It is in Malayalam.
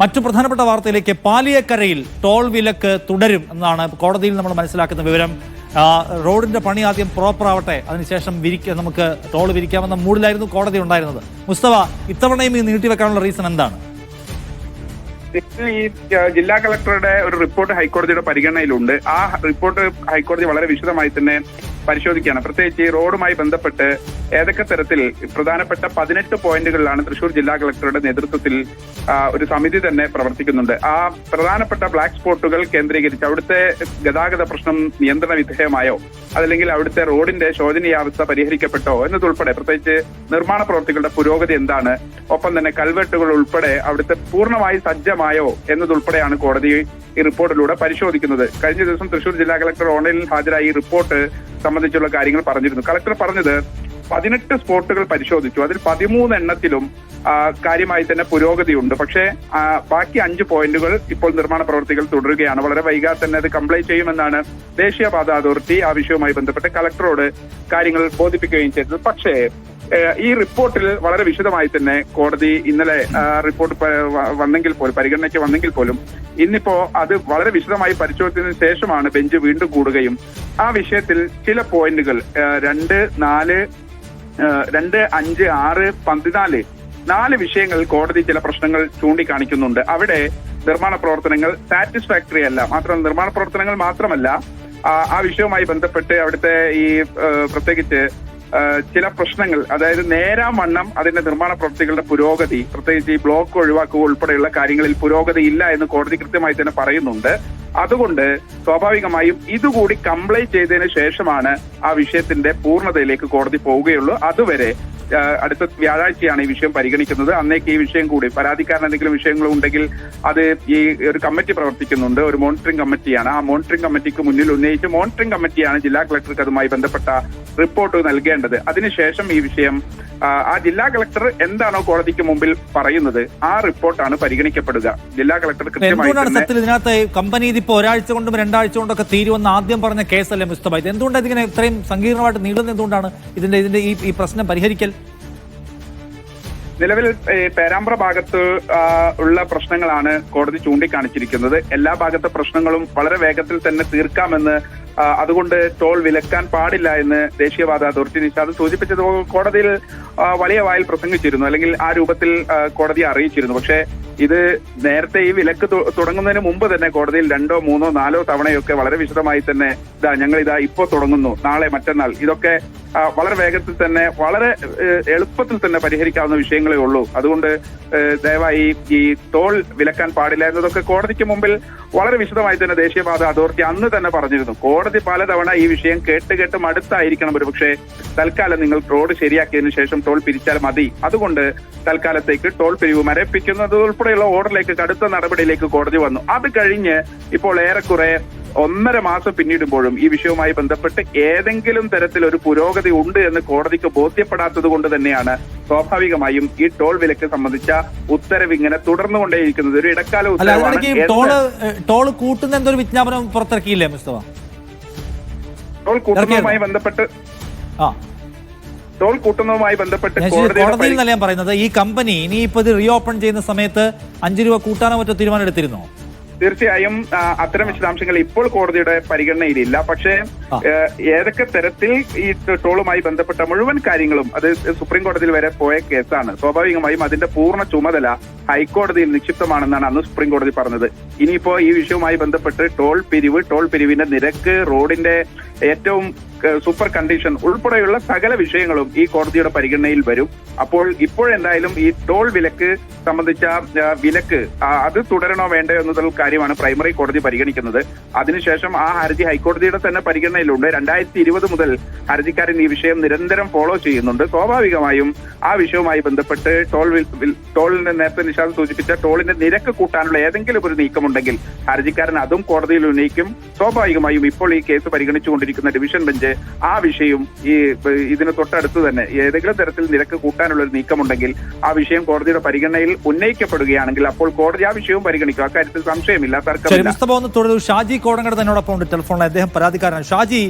മറ്റു പ്രധാനപ്പെട്ട വാർത്തയിലേക്ക് പാലിയക്കരയിൽ ടോൾ വിലക്ക് തുടരും എന്നാണ് കോടതിയിൽ നമ്മൾ മനസ്സിലാക്കുന്ന വിവരം. റോഡിന്റെ പണി ആദ്യം പ്രോപ്പർ ആവട്ടെ അതിനുശേഷം വിരിക്ക നമുക്ക് ടോൾ വിരിക്കാമെന്ന മൂഡിലായിരുന്നു കോടതി ഉണ്ടായിരുന്നത്. മുസ്തഫ ഇത്തവണയും ഈ നീട്ടിവെക്കാനുള്ള റീസൺ എന്താണ്? ഈ ജില്ലാ കളക്ടറുടെ ഒരു റിപ്പോർട്ട് ഹൈക്കോടതിയുടെ പരിഗണനയിലുണ്ട്. ആ റിപ്പോർട്ട് ഹൈക്കോടതി വളരെ വിശദമായി തന്നെ പരിശോധിക്കുകയാണ്. പ്രത്യേകിച്ച് ഈ റോഡുമായി ബന്ധപ്പെട്ട് ഏതൊക്കെ തരത്തിൽ പ്രധാനപ്പെട്ട പതിനെട്ട് പോയിന്റുകളിലാണ് തൃശൂർ ജില്ലാ കളക്ടറുടെ നേതൃത്വത്തിൽ ഒരു സമിതി തന്നെ പ്രവർത്തിക്കുന്നുണ്ട്. ആ പ്രധാനപ്പെട്ട ബ്ലാക്ക് സ്പോട്ടുകൾ കേന്ദ്രീകരിച്ച് അവിടുത്തെ ഗതാഗത പ്രശ്നം നിയന്ത്രണ വിധേയമായോ അതല്ലെങ്കിൽ അവിടുത്തെ റോഡിന്റെ ശോചനീയാവസ്ഥ പരിഹരിക്കപ്പെട്ടോ എന്നതുൾപ്പെടെ പ്രത്യേകിച്ച് നിർമ്മാണ പ്രവൃത്തികളുടെ പുരോഗതി എന്താണ് ഒപ്പം തന്നെ കൽവെട്ടുകൾ ഉൾപ്പെടെ അവിടുത്തെ പൂർണമായി സജ്ജമായോ എന്നതുൾപ്പെടെയാണ് കോടതി ഈ റിപ്പോർട്ടിലൂടെ പരിശോധിക്കുന്നത്. കഴിഞ്ഞ ദിവസം തൃശൂർ ജില്ലാ കളക്ടർ ഓൺലൈനിൽ ഹാജരായി ഈ റിപ്പോർട്ട് സംബന്ധിച്ചുള്ള കാര്യങ്ങൾ പറഞ്ഞിരുന്നു. കളക്ടർ പറഞ്ഞത് പതിനെട്ട് സ്പോട്ടുകൾ പരിശോധിച്ചു. അതിൽ പതിമൂന്ന് എണ്ണത്തിലും കാര്യമായി തന്നെ പുരോഗതിയുണ്ട്. പക്ഷേ ബാക്കി അഞ്ച് പോയിന്റുകൾ ഇപ്പോൾ നിർമ്മാണ പ്രവൃത്തികൾ തുടരുകയാണ്. വളരെ വൈകാതെ തന്നെ അത് കംപ്ലൈന്റ് ചെയ്യുമെന്നാണ് ദേശീയപാത അതോറിറ്റി ആ വിഷയവുമായി ബന്ധപ്പെട്ട് കളക്ടറോട് കാര്യങ്ങൾ ബോധിപ്പിക്കുകയും ചെയ്തത്. പക്ഷേ ഈ റിപ്പോർട്ടിൽ വളരെ വിശദമായി തന്നെ കോടതി ഇന്നലെ റിപ്പോർട്ട് വന്നെങ്കിൽ പോലും പരിഗണനയ്ക്ക് വന്നെങ്കിൽ പോലും ഇന്നിപ്പോ അത് വളരെ വിശദമായി പരിശോധിച്ചതിന് ശേഷമാണ് ബെഞ്ച് വീണ്ടും കൂടുകയും ആ വിഷയത്തിൽ ചില പോയിന്റുകൾ രണ്ട് നാല് രണ്ട് അഞ്ച് ആറ് പതിനാല് നാല്. വിഷയങ്ങൾ കോടതി ചില പ്രശ്നങ്ങൾ ചൂണ്ടിക്കാണിക്കുന്നുണ്ട്. അവിടെ നിർമ്മാണ പ്രവർത്തനങ്ങൾ സാറ്റിസ്ഫാക്ടറി അല്ല. മാത്രം നിർമ്മാണ പ്രവർത്തനങ്ങൾ മാത്രമല്ല ആ വിഷയവുമായി ബന്ധപ്പെട്ട് അവിടുത്തെ ഈ പ്രത്യേകിച്ച് ചില പ്രശ്നങ്ങൾ അതായത് നേരാം വണ്ണം അതിന്റെ നിർമ്മാണ പ്രവൃത്തികളുടെ പുരോഗതി പ്രത്യേകിച്ച് ഈ ബ്ലോക്ക് ഒഴിവാക്കുക ഉൾപ്പെടെയുള്ള കാര്യങ്ങളിൽ പുരോഗതി ഇല്ല എന്ന് കോടതി കൃത്യമായി തന്നെ പറയുന്നുണ്ട്. അതുകൊണ്ട് സ്വാഭാവികമായും ഇതുകൂടി കംപ്ലൈന്റ് ചെയ്തതിന് ശേഷമാണ് ആ വിഷയത്തിന്റെ പൂർണതയിലേക്ക് കോടതി പോവുകയുള്ളൂ. അതുവരെ അടുത്ത വ്യാഴാഴ്ചയാണ് ഈ വിഷയം പരിഗണിക്കുന്നത്. അന്നേക്ക് ഈ വിഷയം കൂടി പരാതിക്കാരൻ എന്തെങ്കിലും വിഷയങ്ങൾ ഉണ്ടെങ്കിൽ അത് ഈ ഒരു കമ്മിറ്റി പ്രവർത്തിക്കുന്നുണ്ട്. ഒരു മോണിറ്ററിംഗ് കമ്മിറ്റിയാണ്. ആ മോണിറ്ററിംഗ് കമ്മിറ്റിക്ക് മുന്നിൽ ഉന്നയിച്ച് മോണിറ്ററിംഗ് കമ്മിറ്റിയാണ് ജില്ലാ കളക്ടർക്ക് അതുമായി ബന്ധപ്പെട്ട റിപ്പോർട്ട് നൽകേണ്ടത്. അതിനുശേഷം ഈ വിഷയം ആ, ജില്ലാ കളക്ടർ എന്താണോ കോടതിക്ക് മുമ്പിൽ പറയുന്നത് ആ റിപ്പോർട്ടാണ് പരിഗണിക്കപ്പെടുക. ജില്ലാ കളക്ടർ കൃത്യമായി ഇതിനകത്ത് കമ്പനി ഇതിപ്പോ ഒരാഴ്ച കൊണ്ടും രണ്ടാഴ്ച കൊണ്ടൊക്കെ തീരുമെന്ന് ആദ്യം പറഞ്ഞ കേസല്ലേ മുസ്തഫ? ഇത് എന്തുകൊണ്ടാണ് ഇതിങ്ങനെ ഇത്രയും സങ്കീർണമായിട്ട് നീളുന്നത്? എന്തുകൊണ്ടാണ് ഇതിന്റെ ഇതിന്റെ ഈ പ്രശ്നം പരിഹരിക്കൽ? നിലവിൽ പേരാമ്പ്ര ഭാഗത്ത് ഉള്ള പ്രശ്നങ്ങളാണ് കോടതി ചൂണ്ടിക്കാണിച്ചിരിക്കുന്നത്. എല്ലാ ഭാഗത്തെ പ്രശ്നങ്ങളും വളരെ വേഗത്തിൽ തന്നെ തീർക്കാമെന്ന് അതുകൊണ്ട് ടോൾ വിലക്കാൻ പാടില്ല എന്ന് ദേശീയപാത അതോറിറ്റി നിഷാദ് സൂചിപ്പിച്ചത് കോടതിയിൽ വലിയ വായിൽ പ്രസംഗിച്ചിരുന്നു അല്ലെങ്കിൽ ആ രൂപത്തിൽ കോടതി അറിയിച്ചിരുന്നു. പക്ഷേ ഇത് നേരത്തെ ഈ വിലക്ക് തുടങ്ങുന്നതിന് മുമ്പ് തന്നെ കോടതിയിൽ രണ്ടോ മൂന്നോ നാലോ തവണയൊക്കെ വളരെ വിശദമായി തന്നെ ഇതാ ഞങ്ങൾ ഇതാ ഇപ്പോ തുടങ്ങുന്നു നാളെ മറ്റന്നാൾ. ഇതൊക്കെ വളരെ വേഗത്തിൽ തന്നെ വളരെ എളുപ്പത്തിൽ തന്നെ പരിഹരിക്കാവുന്ന വിഷയങ്ങളേ ഉള്ളൂ. അതുകൊണ്ട് ദയവായി ഈ തോൾ വിലക്കാൻ പാടില്ല എന്നതൊക്കെ കോടതിക്ക് മുമ്പിൽ വളരെ വിശദമായി തന്നെ ദേശീയപാത അതോറിറ്റി അന്ന് തന്നെ പറഞ്ഞിരുന്നു. കോടതി പലതവണ ഈ വിഷയം കേട്ട് കേട്ട് മടുത്തായിരിക്കണം ഒരു പക്ഷേ തൽക്കാലം നിങ്ങൾ റോഡ് ശരിയാക്കിയതിനു ശേഷം ടോൾ പിരിച്ചാൽ മതി. അതുകൊണ്ട് തൽക്കാലത്തേക്ക് ടോൾ പിരിവ് മരപ്പിക്കുന്നത് ഉൾപ്പെടെയുള്ള ഓർഡറിലേക്ക് കടുത്ത നടപടിയിലേക്ക് കോടതി വന്നു. അത് കഴിഞ്ഞ് ഇപ്പോൾ ഏറെക്കുറെ ഒന്നര മാസം പിന്നിടുമ്പോഴും ഈ വിഷയവുമായി ബന്ധപ്പെട്ട് ഏതെങ്കിലും തരത്തിൽ ഒരു പുരോഗതി ഉണ്ട് എന്ന് കോടതിക്ക് ബോധ്യപ്പെടാത്തത് കൊണ്ട് തന്നെയാണ് സ്വാഭാവികമായും ഈ ടോൾ വിലക്ക് സംബന്ധിച്ച ഉത്തരവ് ഇങ്ങനെ തുടർന്നുകൊണ്ടേയിരിക്കുന്നത്. ഒരു ഇടക്കാല ഉത്തരവാണ്. ടോൾ എന്ത് ടോൾ കൂട്ടുന്ന എന്തൊരു വിജ്ഞാപനം പുറത്തിറക്കിയില്ലേ മുസ്തഫ? ടോൾ കൂട്ടുന്നതുമായി ബന്ധപ്പെട്ട് ആ. ടോൾ കൂട്ടുന്നതുമായി ബന്ധപ്പെട്ട് കോടതിയിൽ ഞാൻ പറയുന്നത് ഈ കമ്പനി ഇനിയിപ്പോ ഇത് റീഓപ്പൺ ചെയ്യുന്ന സമയത്ത് അഞ്ചു രൂപ കൂട്ടാനോ മറ്റോ തീരുമാനം എടുത്തിരുന്നോ തീർച്ചയായും അത്തരം വിശദാംശങ്ങൾ ഇപ്പോൾ കോടതിയുടെ പരിഗണനയിലില്ല. പക്ഷേ. ഏതൊക്കെ തരത്തിൽ ഈ ടോളുമായി ബന്ധപ്പെട്ട മുഴുവൻ കാര്യങ്ങളും അത് സുപ്രീം കോടതിയിൽ വരെ പോയ കേസാണ്. സ്വാഭാവികമായും അതിന്റെ പൂർണ ചുമതല ഹൈക്കോടതിയിൽ നിക്ഷിപ്തമാണെന്നാണ് അന്ന് സുപ്രീം കോടതി പറഞ്ഞത്. ഇനിയിപ്പോ ഈ വിഷയവുമായി ബന്ധപ്പെട്ട് ടോൾ പിരിവ് ടോൾ പിരിവിന്റെ നിരക്ക് റോഡിന്റെ ഏറ്റവും സൂപ്പർ കണ്ടീഷൻ ഉൾപ്പെടെയുള്ള സകല വിഷയങ്ങളും ഈ കോടതിയുടെ പരിഗണനയിൽ വരും. അപ്പോൾ ഇപ്പോഴെന്തായാലും ഈ ടോൾ വിലക്ക് സംബന്ധിച്ച വിലക്ക് അത് തുടരണോ വേണ്ടയോ എന്നുള്ള കാര്യമാണ് പ്രൈമറി കോടതി പരിഗണിക്കുന്നത്. അതിനുശേഷം ആ ഹർജി ഹൈക്കോടതിയുടെ തന്നെ പരിഗണനയിലുണ്ട്. രണ്ടായിരത്തി ഇരുപത് മുതൽ ഹർജിക്കാരൻ ഈ വിഷയം നിരന്തരം ഫോളോ ചെയ്യുന്നുണ്ട്. സ്വാഭാവികമായും ആ വിഷയവുമായി ബന്ധപ്പെട്ട് ടോൾ ടോളിന്റെ നേരത്തെ നിഷാദ് സൂചിപ്പിച്ച ടോളിന്റെ നിരക്ക് കൂട്ടാനുള്ള ഏതെങ്കിലും ഒരു നീക്കമുണ്ടെങ്കിൽ ഹർജിക്കാരൻ അതും കോടതിയിൽ ഉന്നയിക്കും. സ്വാഭാവികമായും ഇപ്പോൾ ഈ കേസ് പരിഗണിച്ചുകൊണ്ടിരിക്കുന്ന ഡിവിഷൻ ബെഞ്ച് ആ വിഷയം ഈ ഇതിന് തൊട്ടടുത്ത് തന്നെ ഏതെങ്കിലും തരത്തിൽ നിരക്ക് കൂട്ടാനുള്ള ഒരു നീക്കമുണ്ടെങ്കിൽ ആ വിഷയം കോടതിയുടെ പരിഗണനയിൽ ഉന്നയിക്കപ്പെടുകയാണെങ്കിൽ അപ്പോൾ കോടതി ആ വിഷയവും പരിഗണിക്കും. അക്കാര്യത്തിൽ സംശയമില്ല തർക്കമില്ല. ഷാജി കോടങ്ങട് തന്നോടൊപ്പം ഉണ്ട് ടെലിഫോണിൽ. അദ്ദേഹം പരാതിക്കാരനാണ്. ഷാജി